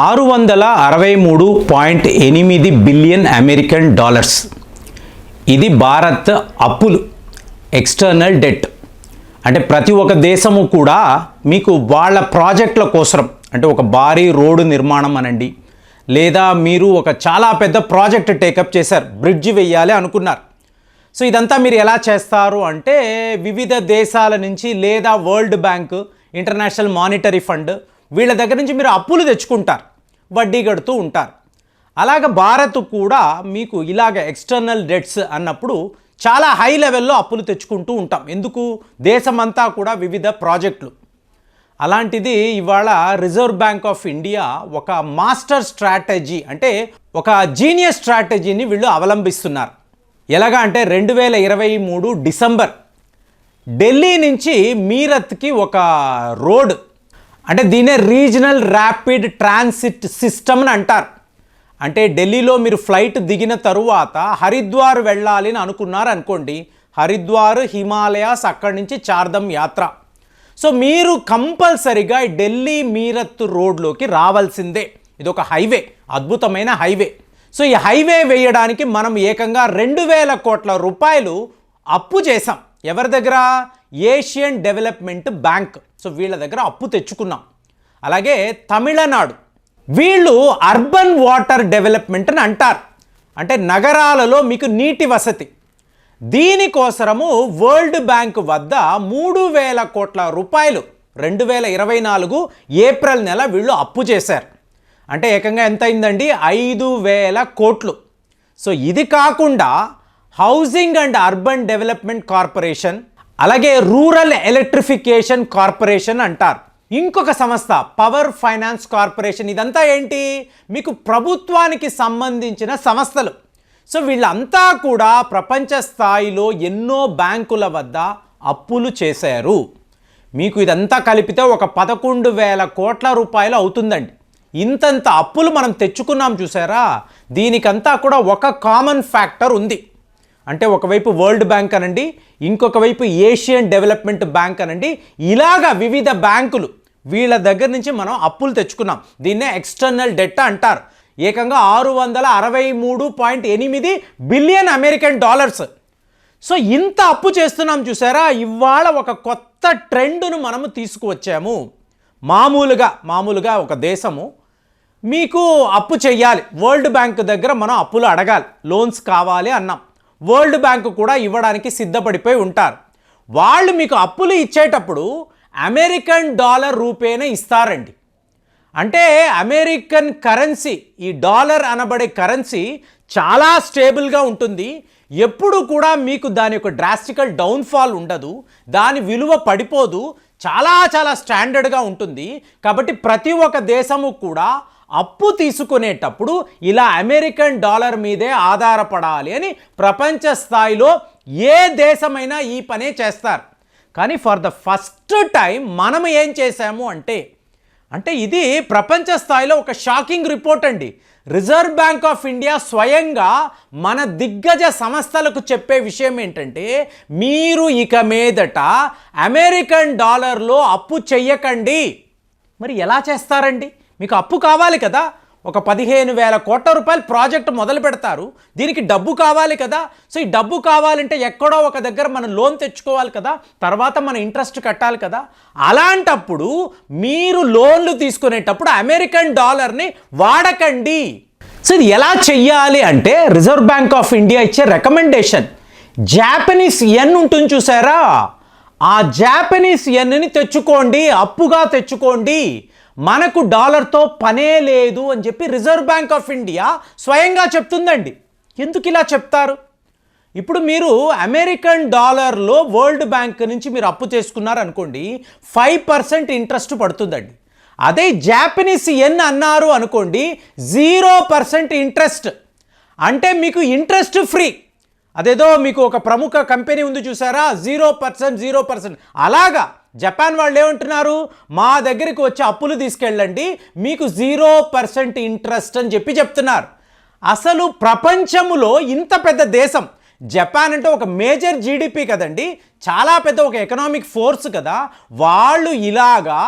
ఆరు వందల అరవై మూడు పాయింట్ ఎనిమిది బిలియన్ అమెరికన్ డాలర్స్. ఇది భారత్ అప్పులు ఎక్స్టర్నల్ డెట్. అంటే ప్రతి ఒక్క దేశము కూడా మీకు వాళ్ళ ప్రాజెక్టుల కోసరం. అంటే ఒక భారీ రోడ్డు నిర్మాణం అనండి. లేదా మీరు ఒక చాలా పెద్ద ప్రాజెక్ట్ టేకప్ చేశారు బ్రిడ్జ్ వెయ్యాలి అనుకున్నారు. సో ఇదంతా మీరు ఎలా చేస్తారు అంటే వివిధ దేశాల నుంచి లేదా world bank international monetary fund వీళ్ళ దగ్గర నుంచి మీరు అప్పులు తెచ్చుకుంటారు వడ్డీ కడుతూ ఉంటారు. అలాగ భారత్ కూడా మీకు ఇలాగ ఎక్స్టర్నల్ డెట్స్ అన్నప్పుడు చాలా హై లెవెల్లో అప్పులు తెచ్చుకుంటూ ఉంటాం. ఎందుకు? దేశమంతా కూడా వివిధ ప్రాజెక్టులు. అలాంటిది ఇవాళ రిజర్వ్ బ్యాంక్ ఆఫ్ ఇండియా ఒక మాస్టర్ స్ట్రాటజీ అంటే ఒక జీనియస్ స్ట్రాటజీని వీళ్ళు అవలంబిస్తున్నారు. ఎలాగా అంటే రెండు వేల ఇరవై మూడు డిసెంబర్ ఢిల్లీ నుంచి మీరత్కి ఒక రోడ్ అంటే దీనే రీజనల్ ర్యాపిడ్ ట్రాన్సిట్ సిస్టమ్ అని అంటారు. అంటే ఢిల్లీలో మీరు ఫ్లైట్ దిగిన తరువాత హరిద్వార్ వెళ్ళాలి అని అనుకున్నారు అనుకోండి హరిద్వార్ హిమాలయాస్ అక్కడి నుంచి చార్ధమ్ యాత్ర. సో మీరు కంపల్సరిగా ఢిల్లీ మీరత్ రోడ్లోకి రావాల్సిందే. ఇది ఒక హైవే అద్భుతమైన హైవే. సో ఈ హైవే వేయడానికి మనం ఏకంగా రెండు వేల కోట్ల రూపాయలు అప్పు చేసాం ఎవరి దగ్గర? Asian development bank. సో వీళ్ళ దగ్గర అప్పు తెచ్చుకున్నాం. అలాగే తమిళనాడు. వీళ్ళు అర్బన్ వాటర్ డెవలప్మెంట్ అని అంటారు. అంటే నగరాలలో మీకు నీటి వసతి. దీనికోసరము వరల్డ్ బ్యాంక్ వద్ద మూడు వేల కోట్ల రూపాయలు రెండు వేల ఇరవై నాలుగు ఏప్రిల్ నెల వీళ్ళు అప్పు చేశారు. అంటే ఏకంగా ఎంత అయిందండి? ఐదు వేల కోట్లు. సో ఇది కాకుండా housing and urban development corporation అలాగే రూరల్ ఎలక్ట్రిఫికేషన్ కార్పొరేషన్ అంటారు. ఇంకొక సంస్థ పవర్ ఫైనాన్స్ కార్పొరేషన్. ఇదంతా ఏంటి? మీకు ప్రభుత్వానికి సంబంధించిన సంస్థలు. సో వీళ్ళంతా కూడా ప్రపంచ స్థాయిలో ఎన్నో బ్యాంకుల వద్ద అప్పులు చేశారు. మీకు ఇదంతా కలిపితే ఒక పదకొండు వేల కోట్ల రూపాయలు అవుతుందండి. ఇంతంత అప్పులు మనం తెచ్చుకున్నాం చూసారా? దీనికంతా కూడా ఒక కామన్ ఫ్యాక్టర్ ఉంది. అంటే ఒకవైపు వరల్డ్ బ్యాంక్ అనండి ఇంకొక వైపు ఏషియన్ డెవలప్మెంట్ బ్యాంక్ అనండి ఇలాగా వివిధ బ్యాంకులు వీళ్ళ దగ్గర నుంచి మనం అప్పులు తెచ్చుకున్నాం. దీన్నే ఎక్స్టర్నల్ డెట్ అంటారు. ఏకంగా ఆరు వందల అరవై మూడు పాయింట్ ఎనిమిది బిలియన్ అమెరికన్ డాలర్స్. సో ఇంత అప్పు చేస్తున్నాం చూసారా? ఇవాళ ఒక కొత్త ట్రెండ్ను మనము తీసుకువచ్చాము. మామూలుగా మామూలుగా ఒక దేశము మీకు అప్పు చెయ్యాలి. వరల్డ్ బ్యాంక్ దగ్గర మనం అప్పులు అడగాలి. లోన్స్ కావాలి అన్నాం. వరల్డ్ బ్యాంకు కూడా ఇవ్వడానికి సిద్ధపడిపోయి ఉంటారు. వాళ్ళు మీకు అప్పులు ఇచ్చేటప్పుడు అమెరికన్ డాలర్ రూపేనే ఇస్తారండి. అంటే అమెరికన్ కరెన్సీ ఈ డాలర్ అనబడే కరెన్సీ చాలా స్టేబుల్గా ఉంటుంది. ఎప్పుడు కూడా మీకు దాని యొక్క డ్రాస్టికల్ డౌన్ఫాల్ ఉండదు. దాని విలువ పడిపోదు. చాలా చాలా స్టాండర్డ్గా ఉంటుంది. కాబట్టి ప్రతి ఒక్క దేశము కూడా అప్పు తీసుకునేటప్పుడు ఇలా అమెరికన్ డాలర్ మీదే ఆధారపడాలి అని ప్రపంచ స్థాయిలో ఏ దేశమైనా ఈ పనే చేస్తారు. కానీ ఫర్ ద ఫస్ట్ టైం మనం ఏం చేశాము అంటే అంటే ఇది ప్రపంచ స్థాయిలో ఒక షాకింగ్ రిపోర్ట్ అండి. రిజర్వ్ బ్యాంక్ ఆఫ్ ఇండియా స్వయంగా మన దిగ్గజ సంస్థలకు చెప్పే విషయం ఏంటంటే మీరు ఇక మీదట అమెరికన్ డాలర్లో అప్పు చెయ్యకండి. మరి ఎలా చేస్తారండి? మీకు అప్పు కావాలి కదా. ఒక పదిహేను వేల కోట్ల రూపాయలు ప్రాజెక్ట్ మొదలు పెడతారు. దీనికి డబ్బు కావాలి కదా. సో ఈ డబ్బు కావాలంటే ఎక్కడో ఒక దగ్గర మనం లోన్ తెచ్చుకోవాలి కదా. తర్వాత మన ఇంట్రెస్ట్ కట్టాలి కదా. అలాంటప్పుడు మీరు లోన్లు తీసుకునేటప్పుడు అమెరికన్ డాలర్ని వాడకండి. సో ఇది ఎలా చెయ్యాలి అంటే రిజర్వ్ బ్యాంక్ ఆఫ్ ఇండియా ఇచ్చే రికమెండేషన్. జాపనీస్ ఎన్ ఉంటుంది చూసారా? ఆ జాపనీస్ ఎన్ని తెచ్చుకోండి. అప్పుగా తెచ్చుకోండి. మనకు డాలర్తో పనే లేదు అని చెప్పి రిజర్వ్ బ్యాంక్ ఆఫ్ ఇండియా స్వయంగా చెప్తుందండి. ఎందుకు ఇలా చెప్తారు? ఇప్పుడు మీరు అమెరికన్ డాలర్లో వరల్డ్ బ్యాంక్ నుంచి మీరు అప్పు చేసుకున్నారు అనుకోండి ఫైవ్ పర్సెంట్ ఇంట్రెస్ట్ పడుతుందండి. అదే జాపనీస్ ఎన్ అన్నారు అనుకోండి జీరో పర్సెంట్ ఇంట్రెస్ట్. అంటే మీకు ఇంట్రెస్ట్ ఫ్రీ. అదేదో మీకు ఒక ప్రముఖ కంపెనీ ఉంది చూసారా? Zero percent zero percent. అలాగా. జపాన్ వాళ్ళు ఏమంటున్నారు? మా దగ్గరికి వచ్చి అప్పులు తీసుకెళ్ళండి మీకు జీరో పర్సెంట్ ఇంట్రెస్ట్ అని చెప్పి చెప్తున్నారు. అసలు ప్రపంచములో ఇంత పెద్ద దేశం జపాన్ అంటే ఒక మేజర్ జీడిపి కదండి చాలా పెద్ద ఒక ఎకనామిక్ ఫోర్స్ కదా వాళ్ళు ఇలాగా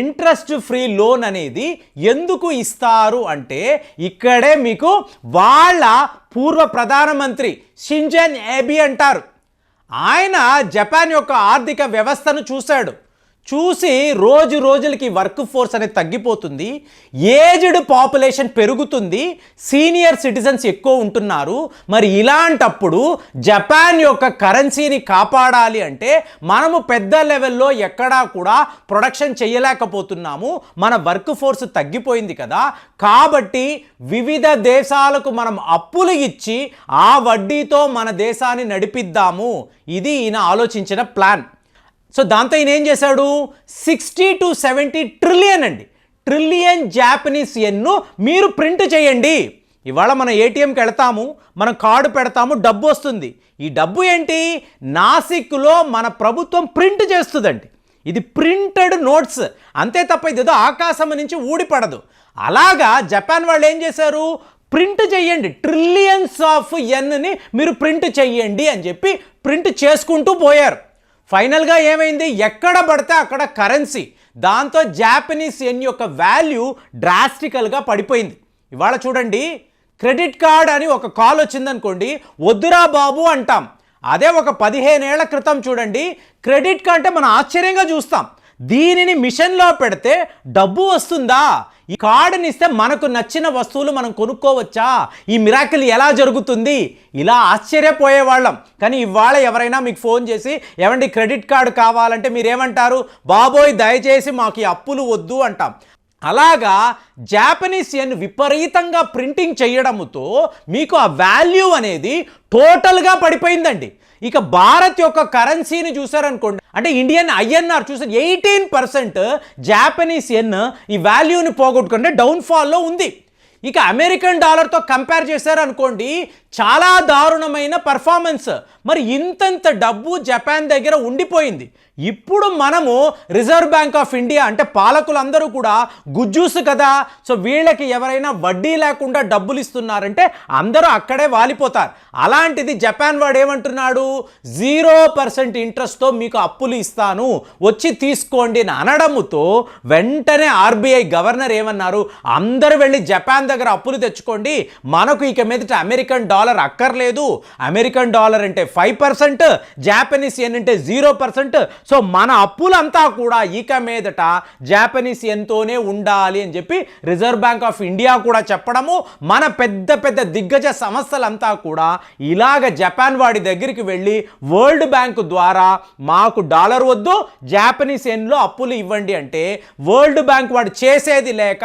ఇంట్రెస్ట్ ఫ్రీ లోన్ అనేది ఎందుకు ఇస్తారు అంటే ఇక్కడే మీకు వాళ్ళ పూర్వ ప్రధానమంత్రి షింజన్ ఏబి అంటారు. ఆయన జపాన్ యొక్క ఆర్థిక వ్యవస్థను చూశాడు. చూసి రోజు రోజులకి వర్క్ ఫోర్స్ అనేది తగ్గిపోతుంది ఏజ్డ్ పాపులేషన్ పెరుగుతుంది సీనియర్ సిటిజన్స్ ఎక్కువ ఉంటున్నారు. మరి ఇలాంటప్పుడు జపాన్ యొక్క కరెన్సీని కాపాడాలి అంటే మనము పెద్ద లెవెల్లో ఎక్కడా కూడా ప్రొడక్షన్ చేయలేకపోతున్నాము. మన వర్క్ ఫోర్స్ తగ్గిపోయింది కదా. కాబట్టి వివిధ దేశాలకు మనం అప్పులు ఇచ్చి ఆ వడ్డీతో మన దేశాన్ని నడిపిద్దాము. ఇది ఈయన ఆలోచించిన ప్లాన్. సో దాంతో ఈయన ఏం చేశాడు? సిక్స్టీ టు సెవెంటీ ట్రిలియన్ అండి. ట్రిలియన్ జాపనీస్ ఎన్ను మీరు ప్రింట్ చేయండి. ఇవాళ మన ఏటీఎంకి వెళతాము మనం కార్డు పెడతాము డబ్బు వస్తుంది. ఈ డబ్బు ఏంటి? నాసిక్లో మన ప్రభుత్వం ప్రింట్ చేస్తుందండి. ఇది ప్రింటెడ్ నోట్స్. అంతే తప్ప ఇది ఏదో ఆకాశం నుంచి ఊడిపడదు అలాగా జపాన్ వాళ్ళు ఏం చేశారు? ప్రింట్ చేయండి. ట్రిలియన్స్ ఆఫ్ ఎన్ని మీరు ప్రింట్ చెయ్యండి అని చెప్పి ప్రింట్ చేసుకుంటూ పోయారు. ఫైనల్గా ఏమైంది? ఎక్కడ పడితే అక్కడ కరెన్సీ. దాంతో జాపనీస్ ఎన్ యొక్క వాల్యూ డ్రాస్టికల్గా పడిపోయింది. ఇవాళ చూడండి క్రెడిట్ కార్డ్ అని ఒక కాల్ వచ్చిందనుకోండి వద్దురా బాబు అంటాం. అదే ఒక పదిహేనేళ్ళ క్రితం చూడండి క్రెడిట్ కార్డ్ అంటే మనం ఆశ్చర్యంగా చూస్తాం. దీనిని మిషన్లో పెడితే డబ్బు వస్తుందా? ఈ కార్డుని ఇస్తే మనకు నచ్చిన వస్తువులు మనం కొనుక్కోవచ్చా? ఈ మిరాకిల్ ఎలా జరుగుతుంది? ఇలా ఆశ్చర్యపోయేవాళ్ళం. కానీ ఇవాళ ఎవరైనా మీకు ఫోన్ చేసి ఏమండి క్రెడిట్ కార్డు కావాలంటే మీరేమంటారు? బాబోయ్ దయచేసి మాకు ఈ అప్పులు వద్దు అంటాం. అలాగా జాపనీస్ ఎన్ విపరీతంగా ప్రింటింగ్ చేయడంతో మీకు ఆ వాల్యూ అనేది టోటల్గా పడిపోయిందండి. ఇక భారత్ యొక్క కరెన్సీని చూసారనుకోండి అంటే ఇండియన్ ఐఎన్ఆర్ చూసారు ఎయిటీన్ పర్సెంట్ జాపనీస్ ఎన్ ఈ వాల్యూని పోగొట్టుకుంటే డౌన్ఫాల్లో ఉంది. ఇక అమెరికన్ డాలర్తో కంపేర్ చేశారనుకోండి చాలా దారుణమైన పర్ఫార్మెన్స్ మరి ఇంతంత డబ్బు జపాన్ దగ్గర ఉండిపోయింది. ఇప్పుడు మనము రిజర్వ్ బ్యాంక్ ఆఫ్ ఇండియా అంటే పాలకులందరూ కూడా గుజ్జూసు కదా. సో వీళ్ళకి ఎవరైనా వడ్డీ లేకుండా డబ్బులు ఇస్తున్నారంటే అందరూ అక్కడే వాలిపోతారు. అలాంటిది జపాన్ వాడు ఏమంటున్నాడు? జీరో పర్సెంట్ ఇంట్రెస్ట్తో మీకు అప్పులు ఇస్తాను. వచ్చి తీసుకోండి అని అనడముతో వెంటనే ఆర్బీఐ గవర్నర్ ఏమన్నారు? అందరూ వెళ్ళి జపాన్ దగ్గర అప్పులు తెచ్చుకోండి. మనకు ఇక మీదట అమెరికన్ డాలర్ అక్కర్లేదు. అమెరికన్ డాలర్ అంటే ఫైవ్ పర్సెంట్ జాపనీస్ ఎన్ అంటే జీరో పర్సెంట్. సో మన అప్పులంతా కూడా ఇక మీదట జాపనీస్ ఎంతోనే ఉండాలి అని చెప్పి రిజర్వ్ బ్యాంక్ ఆఫ్ ఇండియా కూడా చెప్పడము. మన పెద్ద పెద్ద దిగ్గజ సంస్థలంతా కూడా ఇలాగ జపాన్ వాడి దగ్గరికి వెళ్ళి వరల్డ్ బ్యాంక్ ద్వారా మాకు డాలర్ వద్దు జాపనీస్ ఎన్లో అప్పులు ఇవ్వండి అంటే వరల్డ్ బ్యాంక్ వాడు చేసేది లేక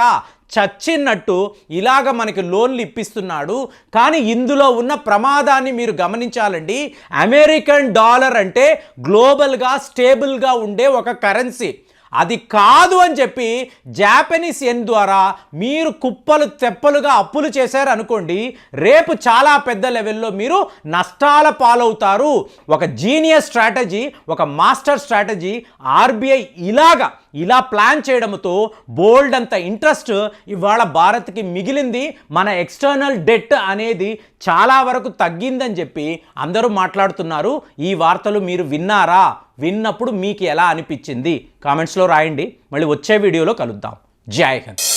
చచ్చినట్టు ఇలాగ మనకి లోన్లు ఇప్పిస్తున్నాడు. కానీ ఇందులో ఉన్న ప్రమాదాన్ని మీరు గమనించాలండి. అమెరికన్ డాలర్ అంటే గ్లోబల్గా స్టేబుల్గా ఉండే ఒక కరెన్సీ. అది కాదు అని చెప్పి జాపనీస్ ఎన్ ద్వారా మీరు కుప్పలు తెప్పలుగా అప్పులు చేశారు అనుకోండి రేపు చాలా పెద్ద లెవెల్లో మీరు నష్టాల పాలవుతారు. ఒక జీనియస్ స్ట్రాటజీ ఒక మాస్టర్ స్ట్రాటజీ ఆర్బీఐ ఇలాగా ఇలా ప్లాన్ చేయడంతో బోల్డ్ అంత ఇంట్రెస్ట్ ఇవాళ భారత్కి మిగిలింది. మన ఎక్స్టర్నల్ డెట్ అనేది చాలా వరకు తగ్గిందని చెప్పి అందరూ మాట్లాడుతున్నారు. ఈ వార్తలు మీరు విన్నారా? విన్నప్పుడు మీకు ఎలా అనిపించింది? కామెంట్స్లో రాయండి. మళ్ళీ వచ్చే వీడియోలో కలుద్దాం. జై హింద్.